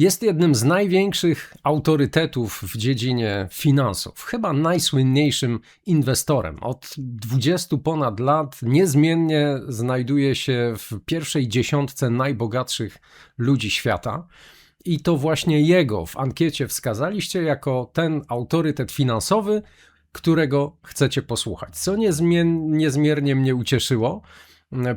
Jest jednym z największych autorytetów w dziedzinie finansów, chyba najsłynniejszym inwestorem. Od 20 ponad lat niezmiennie znajduje się w pierwszej dziesiątce najbogatszych ludzi świata. I to właśnie jego w ankiecie wskazaliście jako ten autorytet finansowy, którego chcecie posłuchać. Co niezmiernie mnie ucieszyło,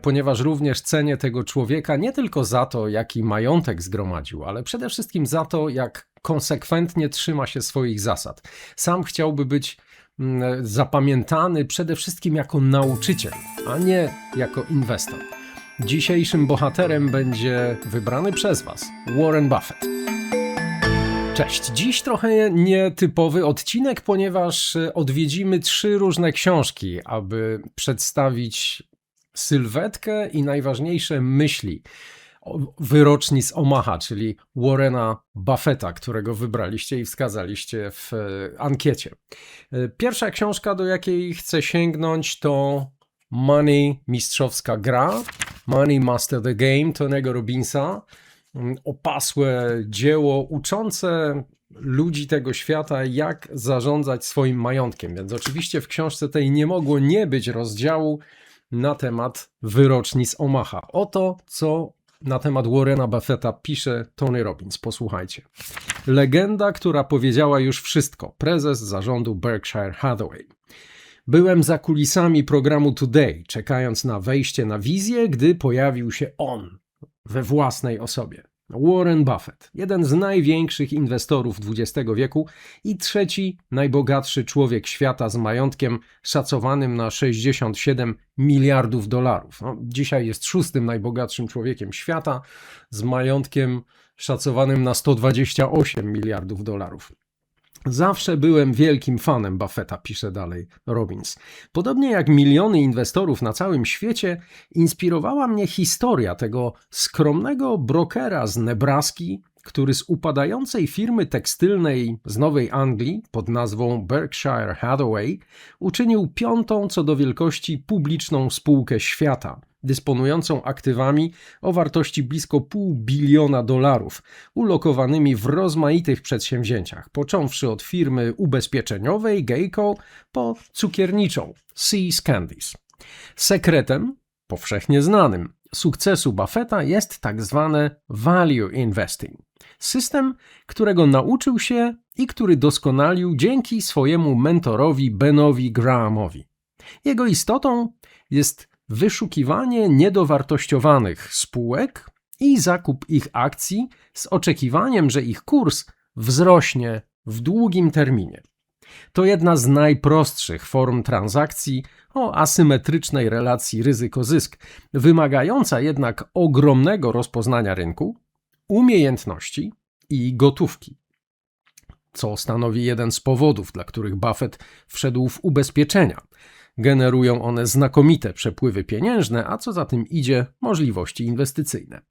ponieważ również cenię tego człowieka nie tylko za to, jaki majątek zgromadził, ale przede wszystkim za to, jak konsekwentnie trzyma się swoich zasad. Sam chciałby być mm, zapamiętany przede wszystkim jako nauczyciel, a nie jako inwestor. Dzisiejszym bohaterem będzie wybrany przez Was Warren Buffett. Cześć. Dziś trochę nietypowy odcinek, ponieważ odwiedzimy trzy różne książki, aby przedstawić sylwetkę i najważniejsze myśli wyroczni z Omaha, czyli Warrena Buffetta, którego wybraliście i wskazaliście w e, ankiecie. E, pierwsza książka, do jakiej chcę sięgnąć, to Money Mistrzowska Gra, Money Master the Game Tonego Robinsa. Mm, opasłe dzieło uczące ludzi tego świata, jak zarządzać swoim majątkiem. Więc oczywiście w książce tej nie mogło nie być rozdziału na temat wyroczni z Omaha. Oto, co na temat Warrena Buffetta pisze Tony Robbins. Posłuchajcie. Legenda, która powiedziała już wszystko. Prezes zarządu Berkshire Hathaway. Byłem za kulisami programu Today, czekając na wejście na wizję, gdy pojawił się on we własnej osobie. Warren Buffett, jeden z największych inwestorów XX wieku i trzeci najbogatszy człowiek świata z majątkiem szacowanym na 67 miliardów dolarów. No, dzisiaj jest szóstym najbogatszym człowiekiem świata z majątkiem szacowanym na 128 miliardów dolarów. Zawsze byłem wielkim fanem Buffetta, pisze dalej Robbins. Podobnie jak miliony inwestorów na całym świecie, inspirowała mnie historia tego skromnego brokera z Nebraski, który z upadającej firmy tekstylnej z Nowej Anglii pod nazwą Berkshire Hathaway uczynił piątą co do wielkości publiczną spółkę świata – dysponującą aktywami o wartości blisko pół biliona dolarów, ulokowanymi w rozmaitych przedsięwzięciach, począwszy od firmy ubezpieczeniowej Geico po cukierniczą Seas Candies. Sekretem, powszechnie znanym, sukcesu Buffetta jest tak zwane value investing. System, którego nauczył się i który doskonalił dzięki swojemu mentorowi Benowi Grahamowi. Jego istotą jest wyszukiwanie niedowartościowanych spółek i zakup ich akcji z oczekiwaniem, że ich kurs wzrośnie w długim terminie. To jedna z najprostszych form transakcji o asymetrycznej relacji ryzyko-zysk, wymagająca jednak ogromnego rozpoznania rynku, umiejętności i gotówki. Co stanowi jeden z powodów, dla których Buffett wszedł w ubezpieczenia, Generują one znakomite przepływy pieniężne, a co za tym idzie, możliwości inwestycyjne.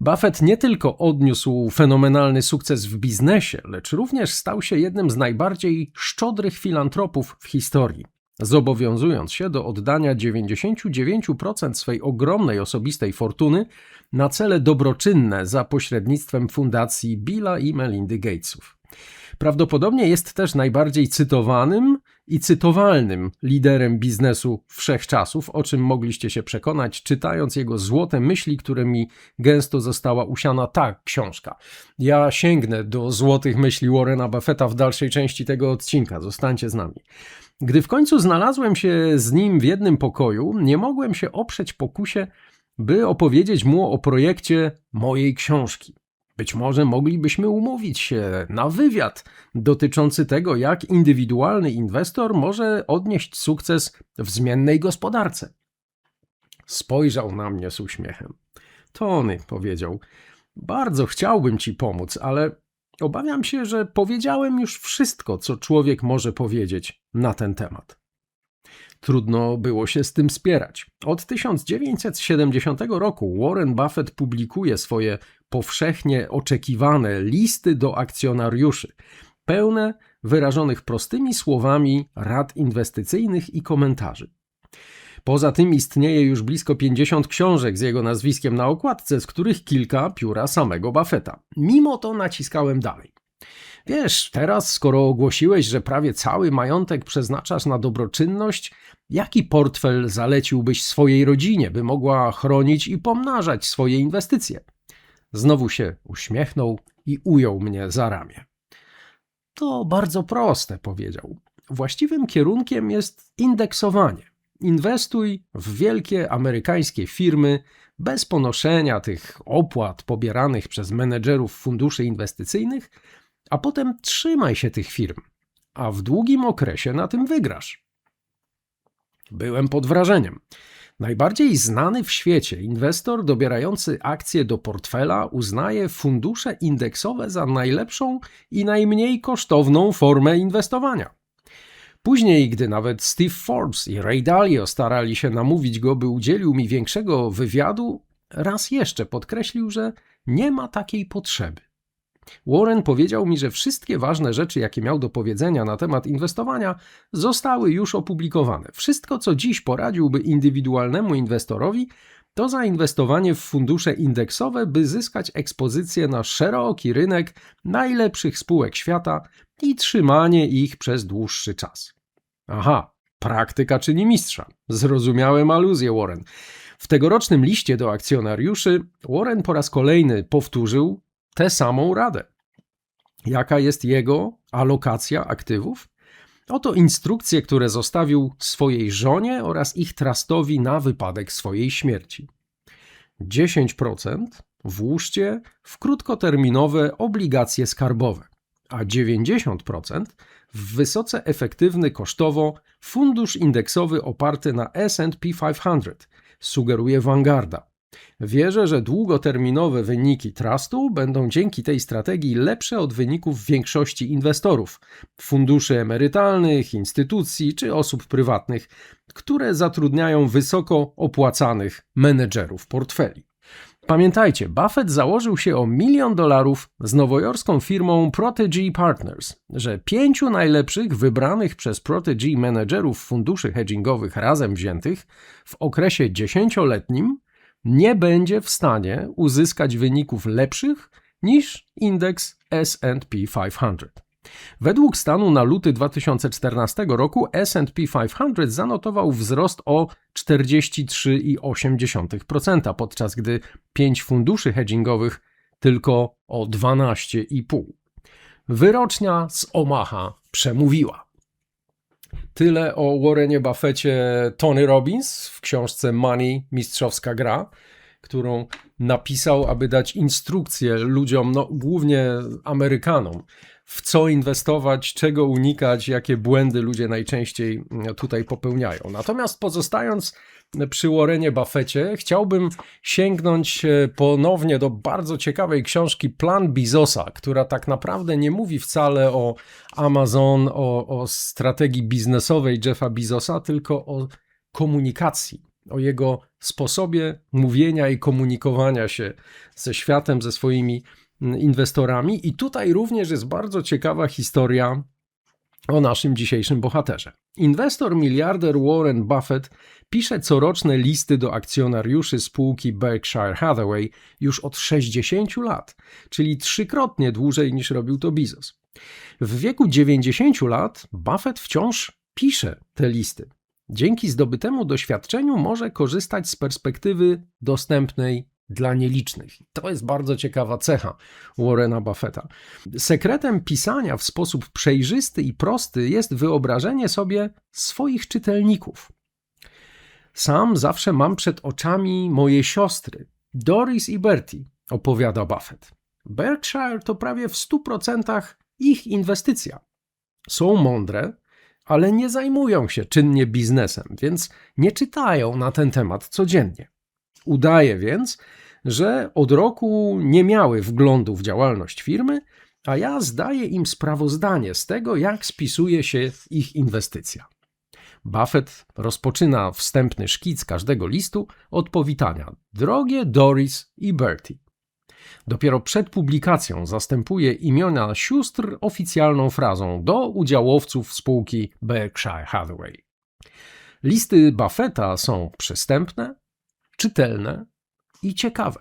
Buffett nie tylko odniósł fenomenalny sukces w biznesie, lecz również stał się jednym z najbardziej szczodrych filantropów w historii zobowiązując się do oddania 99% swej ogromnej osobistej fortuny na cele dobroczynne za pośrednictwem fundacji Billa i Melindy Gatesów. Prawdopodobnie jest też najbardziej cytowanym i cytowalnym liderem biznesu wszechczasów, o czym mogliście się przekonać, czytając jego złote myśli, którymi gęsto została usiana ta książka. Ja sięgnę do złotych myśli Warrena Buffetta w dalszej części tego odcinka. Zostańcie z nami. Gdy w końcu znalazłem się z nim w jednym pokoju, nie mogłem się oprzeć pokusie, by opowiedzieć mu o projekcie mojej książki. Być może moglibyśmy umówić się na wywiad dotyczący tego, jak indywidualny inwestor może odnieść sukces w zmiennej gospodarce. Spojrzał na mnie z uśmiechem. Tony, powiedział, bardzo chciałbym ci pomóc, ale obawiam się, że powiedziałem już wszystko, co człowiek może powiedzieć na ten temat. Trudno było się z tym spierać. Od 1970 roku Warren Buffett publikuje swoje powszechnie oczekiwane listy do akcjonariuszy, pełne wyrażonych prostymi słowami rad inwestycyjnych i komentarzy. Poza tym istnieje już blisko 50 książek z jego nazwiskiem na okładce, z których kilka pióra samego Buffetta. Mimo to naciskałem dalej. Wiesz, teraz, skoro ogłosiłeś, że prawie cały majątek przeznaczasz na dobroczynność, jaki portfel zaleciłbyś swojej rodzinie, by mogła chronić i pomnażać swoje inwestycje? Znowu się uśmiechnął i ujął mnie za ramię. To bardzo proste, powiedział. Właściwym kierunkiem jest indeksowanie. Inwestuj w wielkie amerykańskie firmy bez ponoszenia tych opłat pobieranych przez menedżerów funduszy inwestycyjnych, a potem trzymaj się tych firm, a w długim okresie na tym wygrasz. Byłem pod wrażeniem. Najbardziej znany w świecie inwestor dobierający akcje do portfela uznaje fundusze indeksowe za najlepszą i najmniej kosztowną formę inwestowania. Później, gdy nawet Steve Forbes i Ray Dalio starali się namówić go, by udzielił mi większego wywiadu, raz jeszcze podkreślił, że nie ma takiej potrzeby. Warren powiedział mi, że wszystkie ważne rzeczy, jakie miał do powiedzenia na temat inwestowania, zostały już opublikowane. Wszystko, co dziś poradziłby indywidualnemu inwestorowi, to zainwestowanie w fundusze indeksowe, by zyskać ekspozycję na szeroki rynek najlepszych spółek świata i trzymanie ich przez dłuższy czas. Aha, praktyka czyni mistrza. Zrozumiałem aluzję Warren. W tegorocznym liście do akcjonariuszy Warren po raz kolejny powtórzył tę samą radę. Jaka jest jego alokacja aktywów? Oto instrukcje, które zostawił swojej żonie oraz ich trustowi na wypadek swojej śmierci. 10% włóżcie w krótkoterminowe obligacje skarbowe, a 90% w wysoce efektywny kosztowo fundusz indeksowy oparty na SP 500, sugeruje Vanguarda. Wierzę, że długoterminowe wyniki trustu będą dzięki tej strategii lepsze od wyników większości inwestorów, funduszy emerytalnych, instytucji czy osób prywatnych, które zatrudniają wysoko opłacanych menedżerów portfeli. Pamiętajcie, Buffett założył się o milion dolarów z nowojorską firmą Protege Partners, że pięciu najlepszych wybranych przez Protege menedżerów funduszy hedgingowych razem wziętych w okresie dziesięcioletnim nie będzie w stanie uzyskać wyników lepszych niż indeks SP 500. Według stanu na luty 2014 roku SP 500 zanotował wzrost o 43,8%, podczas gdy 5 funduszy hedgingowych tylko o 12,5%. Wyrocznia z Omaha przemówiła. Tyle o Warrenie Buffetcie Tony Robbins w książce Money Mistrzowska Gra, którą napisał, aby dać instrukcje ludziom, no, głównie Amerykanom, w co inwestować, czego unikać, jakie błędy ludzie najczęściej tutaj popełniają. Natomiast pozostając przy Warrenie Buffetcie, chciałbym sięgnąć e, ponownie do bardzo ciekawej książki Plan Bizosa, która tak naprawdę nie mówi wcale o Amazon, o, o strategii biznesowej Jeffa Bizosa, tylko o komunikacji, o jego sposobie mówienia i komunikowania się ze światem, ze swoimi inwestorami. I tutaj również jest bardzo ciekawa historia o naszym dzisiejszym bohaterze. Inwestor miliarder Warren Buffett pisze coroczne listy do akcjonariuszy spółki Berkshire Hathaway już od 60 lat, czyli trzykrotnie dłużej niż robił to Bezos. W wieku 90 lat Buffett wciąż pisze te listy. Dzięki zdobytemu doświadczeniu może korzystać z perspektywy dostępnej dla nielicznych. To jest bardzo ciekawa cecha Warrena Buffetta. Sekretem pisania w sposób przejrzysty i prosty jest wyobrażenie sobie swoich czytelników. Sam zawsze mam przed oczami moje siostry, Doris i Bertie, opowiada Buffett. Berkshire to prawie w 100% ich inwestycja. Są mądre, ale nie zajmują się czynnie biznesem, więc nie czytają na ten temat codziennie. Udaje więc, że od roku nie miały wglądu w działalność firmy, a ja zdaję im sprawozdanie z tego, jak spisuje się ich inwestycja. Buffett rozpoczyna wstępny szkic każdego listu od powitania: Drogie Doris i Bertie. Dopiero przed publikacją zastępuje imiona sióstr oficjalną frazą do udziałowców spółki Berkshire Hathaway. Listy Buffetta są przystępne, czytelne i ciekawe.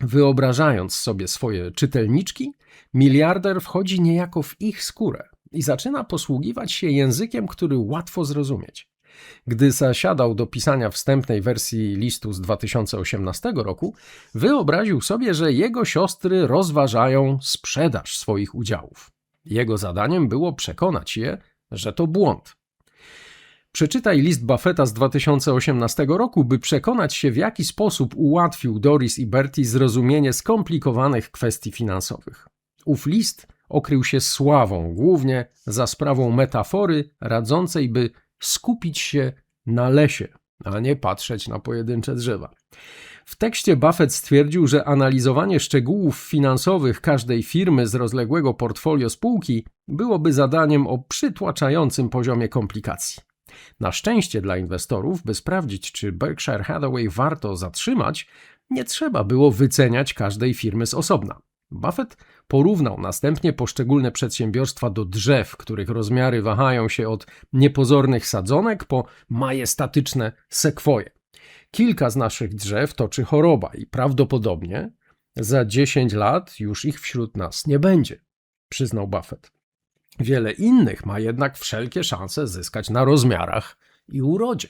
Wyobrażając sobie swoje czytelniczki, miliarder wchodzi niejako w ich skórę i zaczyna posługiwać się językiem, który łatwo zrozumieć. Gdy zasiadał do pisania wstępnej wersji listu z 2018 roku, wyobraził sobie, że jego siostry rozważają sprzedaż swoich udziałów. Jego zadaniem było przekonać je, że to błąd. Przeczytaj list Buffetta z 2018 roku, by przekonać się, w jaki sposób ułatwił Doris i Bertie zrozumienie skomplikowanych kwestii finansowych. Ów list okrył się sławą, głównie za sprawą metafory radzącej, by skupić się na lesie, a nie patrzeć na pojedyncze drzewa. W tekście Buffett stwierdził, że analizowanie szczegółów finansowych każdej firmy z rozległego portfolio spółki byłoby zadaniem o przytłaczającym poziomie komplikacji. Na szczęście dla inwestorów, by sprawdzić, czy Berkshire Hathaway warto zatrzymać, nie trzeba było wyceniać każdej firmy z osobna. Buffett porównał następnie poszczególne przedsiębiorstwa do drzew, których rozmiary wahają się od niepozornych sadzonek po majestatyczne sekwoje. Kilka z naszych drzew toczy choroba i prawdopodobnie za 10 lat już ich wśród nas nie będzie, przyznał Buffett. Wiele innych ma jednak wszelkie szanse zyskać na rozmiarach i urodzie.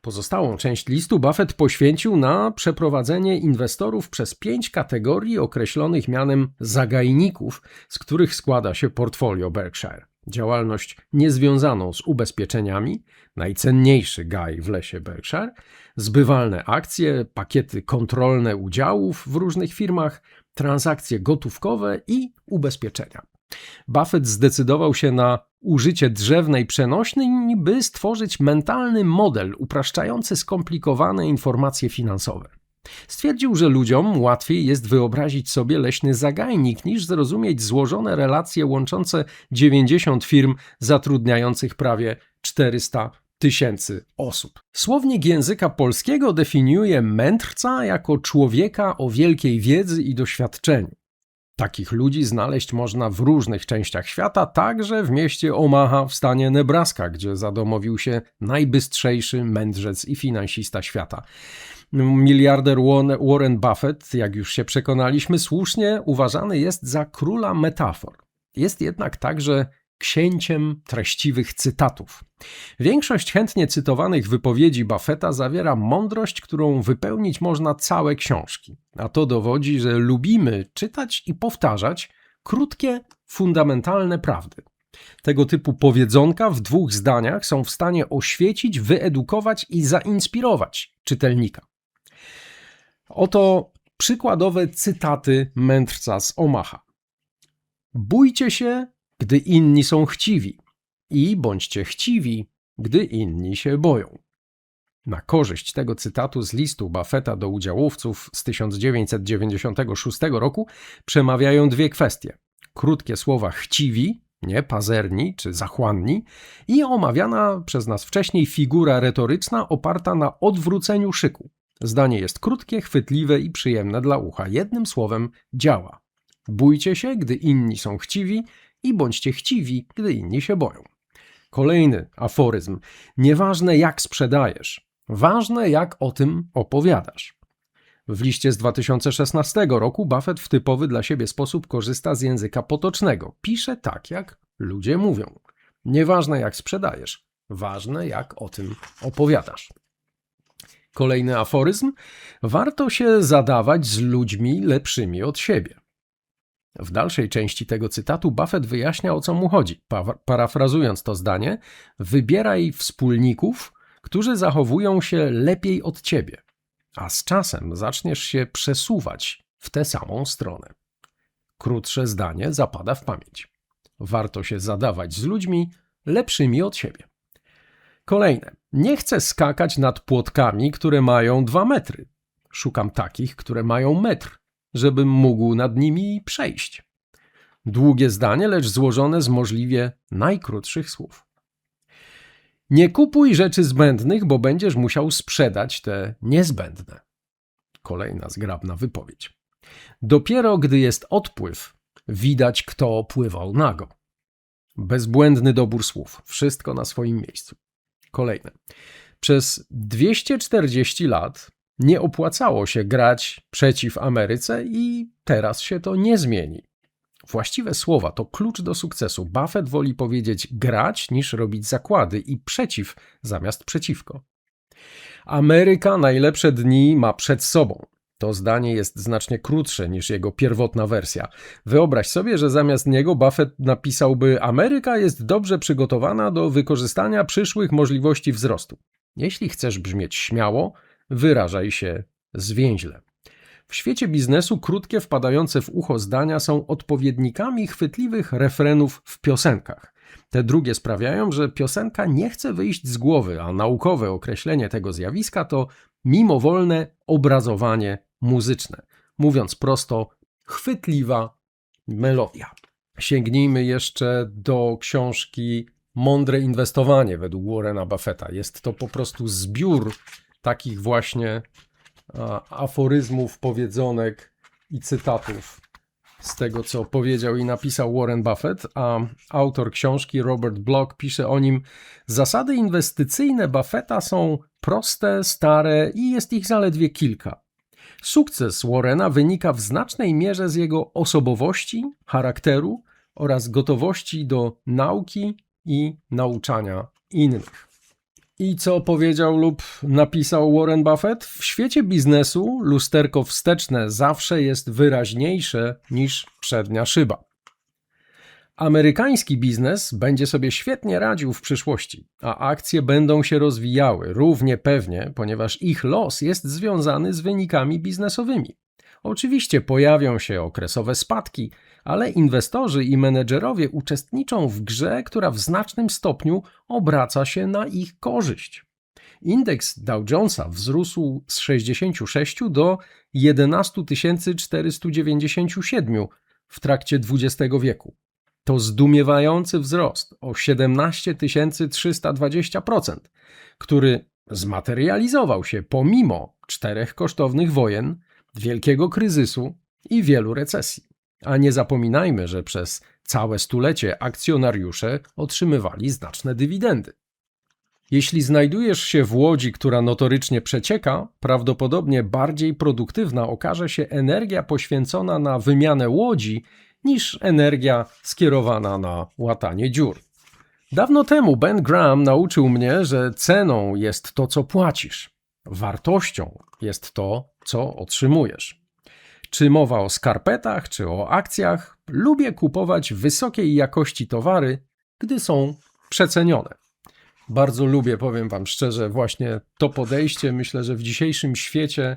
Pozostałą część listu Buffett poświęcił na przeprowadzenie inwestorów przez pięć kategorii określonych mianem zagajników, z których składa się portfolio Berkshire. Działalność niezwiązaną z ubezpieczeniami, najcenniejszy gaj w lesie Berkshire, zbywalne akcje, pakiety kontrolne udziałów w różnych firmach, transakcje gotówkowe i ubezpieczenia. Buffett zdecydował się na użycie drzewnej przenośnej, by stworzyć mentalny model upraszczający skomplikowane informacje finansowe. Stwierdził, że ludziom łatwiej jest wyobrazić sobie leśny zagajnik niż zrozumieć złożone relacje łączące 90 firm zatrudniających prawie 400 tysięcy osób. Słownik języka polskiego definiuje mędrca jako człowieka o wielkiej wiedzy i doświadczeniu. Takich ludzi znaleźć można w różnych częściach świata, także w mieście Omaha w stanie Nebraska, gdzie zadomowił się najbystrzejszy mędrzec i finansista świata. Miliarder Warren Buffett, jak już się przekonaliśmy, słusznie uważany jest za króla metafor. Jest jednak także księciem treściwych cytatów. Większość chętnie cytowanych wypowiedzi Buffetta zawiera mądrość, którą wypełnić można całe książki. A to dowodzi, że lubimy czytać i powtarzać krótkie, fundamentalne prawdy. Tego typu powiedzonka w dwóch zdaniach są w stanie oświecić, wyedukować i zainspirować czytelnika. Oto przykładowe cytaty mędrca z Omaha. Bójcie się gdy inni są chciwi, i bądźcie chciwi, gdy inni się boją. Na korzyść tego cytatu z listu Buffetta do udziałowców z 1996 roku przemawiają dwie kwestie. Krótkie słowa chciwi, nie pazerni czy zachłanni, i omawiana przez nas wcześniej figura retoryczna oparta na odwróceniu szyku. Zdanie jest krótkie, chwytliwe i przyjemne dla ucha. Jednym słowem działa. Bójcie się, gdy inni są chciwi, i bądźcie chciwi, gdy inni się boją. Kolejny aforyzm. Nieważne jak sprzedajesz, ważne jak o tym opowiadasz. W liście z 2016 roku Buffett w typowy dla siebie sposób korzysta z języka potocznego. Pisze tak, jak ludzie mówią. Nieważne jak sprzedajesz, ważne jak o tym opowiadasz. Kolejny aforyzm. Warto się zadawać z ludźmi lepszymi od siebie. W dalszej części tego cytatu Buffett wyjaśnia o co mu chodzi. parafrazując to zdanie, wybieraj wspólników, którzy zachowują się lepiej od ciebie, a z czasem zaczniesz się przesuwać w tę samą stronę. Krótsze zdanie zapada w pamięć. Warto się zadawać z ludźmi lepszymi od siebie. Kolejne. Nie chcę skakać nad płotkami, które mają dwa metry. Szukam takich, które mają metr żebym mógł nad nimi przejść. Długie zdanie, lecz złożone z możliwie najkrótszych słów. Nie kupuj rzeczy zbędnych, bo będziesz musiał sprzedać te niezbędne. Kolejna zgrabna wypowiedź. Dopiero gdy jest odpływ, widać, kto pływał nago. Bezbłędny dobór słów, wszystko na swoim miejscu. kolejne. Przez 240 lat nie opłacało się grać przeciw Ameryce i teraz się to nie zmieni. Właściwe słowa to klucz do sukcesu. Buffett woli powiedzieć grać niż robić zakłady i przeciw zamiast przeciwko. Ameryka najlepsze dni ma przed sobą. To zdanie jest znacznie krótsze niż jego pierwotna wersja. Wyobraź sobie, że zamiast niego Buffett napisałby: Ameryka jest dobrze przygotowana do wykorzystania przyszłych możliwości wzrostu. Jeśli chcesz brzmieć śmiało, wyrażaj się zwięźle. W świecie biznesu krótkie, wpadające w ucho zdania są odpowiednikami chwytliwych refrenów w piosenkach. Te drugie sprawiają, że piosenka nie chce wyjść z głowy, a naukowe określenie tego zjawiska to mimowolne obrazowanie muzyczne. Mówiąc prosto, chwytliwa melodia. Sięgnijmy jeszcze do książki Mądre inwestowanie według Warrena Buffetta. Jest to po prostu zbiór takich właśnie aforyzmów, powiedzonek i cytatów z tego, co powiedział i napisał Warren Buffett, a autor książki Robert Block pisze o nim: Zasady inwestycyjne Buffetta są proste, stare i jest ich zaledwie kilka. Sukces Warrena wynika w znacznej mierze z jego osobowości, charakteru oraz gotowości do nauki i nauczania innych. I co powiedział lub napisał Warren Buffett? W świecie biznesu lusterko wsteczne zawsze jest wyraźniejsze niż przednia szyba. Amerykański biznes będzie sobie świetnie radził w przyszłości, a akcje będą się rozwijały równie pewnie, ponieważ ich los jest związany z wynikami biznesowymi. Oczywiście pojawią się okresowe spadki, ale inwestorzy i menedżerowie uczestniczą w grze, która w znacznym stopniu obraca się na ich korzyść. Indeks Dow Jonesa wzrósł z 66 do 11 497 w trakcie XX wieku. To zdumiewający wzrost o 17 320%, który zmaterializował się pomimo czterech kosztownych wojen, wielkiego kryzysu i wielu recesji. A nie zapominajmy, że przez całe stulecie akcjonariusze otrzymywali znaczne dywidendy. Jeśli znajdujesz się w łodzi, która notorycznie przecieka, prawdopodobnie bardziej produktywna okaże się energia poświęcona na wymianę łodzi niż energia skierowana na łatanie dziur. Dawno temu Ben Graham nauczył mnie, że ceną jest to, co płacisz, wartością jest to, co otrzymujesz. Czy mowa o skarpetach, czy o akcjach, lubię kupować wysokiej jakości towary, gdy są przecenione. Bardzo lubię, powiem Wam szczerze, właśnie to podejście. Myślę, że w dzisiejszym świecie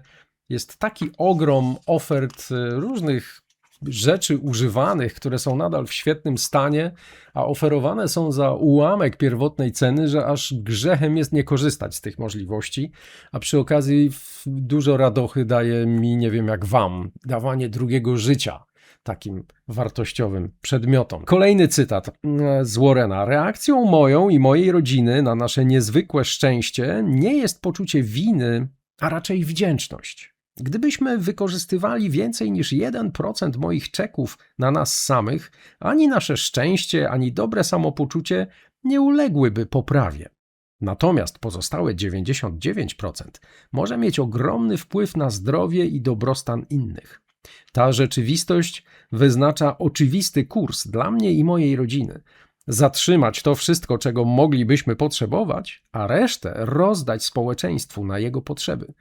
jest taki ogrom ofert y, różnych rzeczy używanych, które są nadal w świetnym stanie, a oferowane są za ułamek pierwotnej ceny, że aż grzechem jest nie korzystać z tych możliwości, a przy okazji dużo radochy daje mi, nie wiem jak wam, dawanie drugiego życia takim wartościowym przedmiotom. Kolejny cytat mm, z Warrena. Reakcją moją i mojej rodziny na nasze niezwykłe szczęście nie jest poczucie winy, a raczej wdzięczność. Gdybyśmy wykorzystywali więcej niż 1% moich czeków na nas samych, ani nasze szczęście, ani dobre samopoczucie nie uległyby poprawie. Natomiast pozostałe 99% może mieć ogromny wpływ na zdrowie i dobrostan innych. Ta rzeczywistość wyznacza oczywisty kurs dla mnie i mojej rodziny. Zatrzymać to wszystko, czego moglibyśmy potrzebować, a resztę rozdać społeczeństwu na jego potrzeby.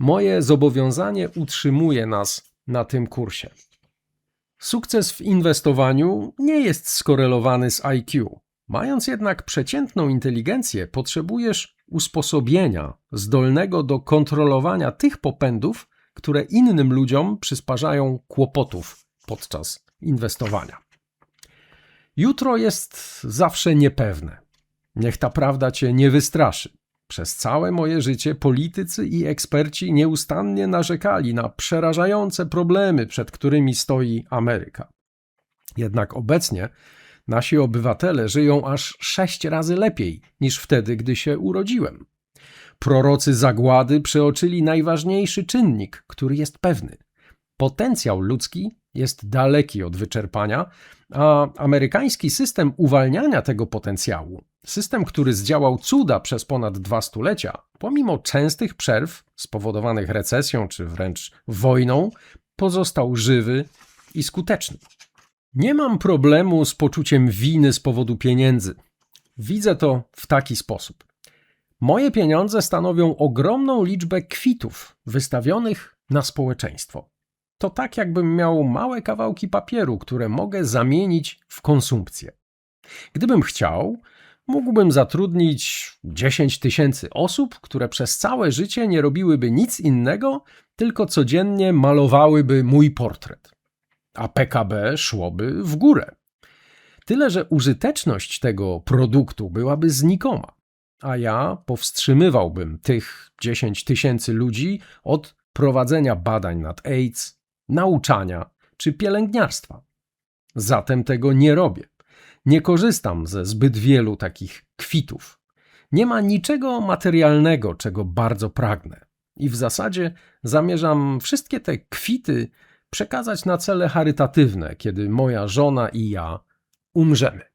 Moje zobowiązanie utrzymuje nas na tym kursie. Sukces w inwestowaniu nie jest skorelowany z IQ. Mając jednak przeciętną inteligencję, potrzebujesz usposobienia zdolnego do kontrolowania tych popędów, które innym ludziom przysparzają kłopotów podczas inwestowania. Jutro jest zawsze niepewne. Niech ta prawda cię nie wystraszy. Przez całe moje życie politycy i eksperci nieustannie narzekali na przerażające problemy, przed którymi stoi Ameryka. Jednak obecnie nasi obywatele żyją aż sześć razy lepiej niż wtedy, gdy się urodziłem. Prorocy zagłady przeoczyli najważniejszy czynnik, który jest pewny. Potencjał ludzki jest daleki od wyczerpania, a amerykański system uwalniania tego potencjału System, który zdziałał cuda przez ponad dwa stulecia, pomimo częstych przerw spowodowanych recesją czy wręcz wojną, pozostał żywy i skuteczny. Nie mam problemu z poczuciem winy z powodu pieniędzy. Widzę to w taki sposób. Moje pieniądze stanowią ogromną liczbę kwitów wystawionych na społeczeństwo. To tak, jakbym miał małe kawałki papieru, które mogę zamienić w konsumpcję. Gdybym chciał, mógłbym zatrudnić 10 tysięcy osób, które przez całe życie nie robiłyby nic innego, tylko codziennie malowałyby mój portret. A PKB szłoby w górę. Tyle, że użyteczność tego produktu byłaby znikoma, a ja powstrzymywałbym tych 10 tysięcy ludzi od prowadzenia badań nad AIDS, nauczania czy pielęgniarstwa. Zatem tego nie robię. Nie korzystam ze zbyt wielu takich kwitów. Nie ma niczego materialnego, czego bardzo pragnę. I w zasadzie zamierzam wszystkie te kwity przekazać na cele charytatywne, kiedy moja żona i ja umrzemy.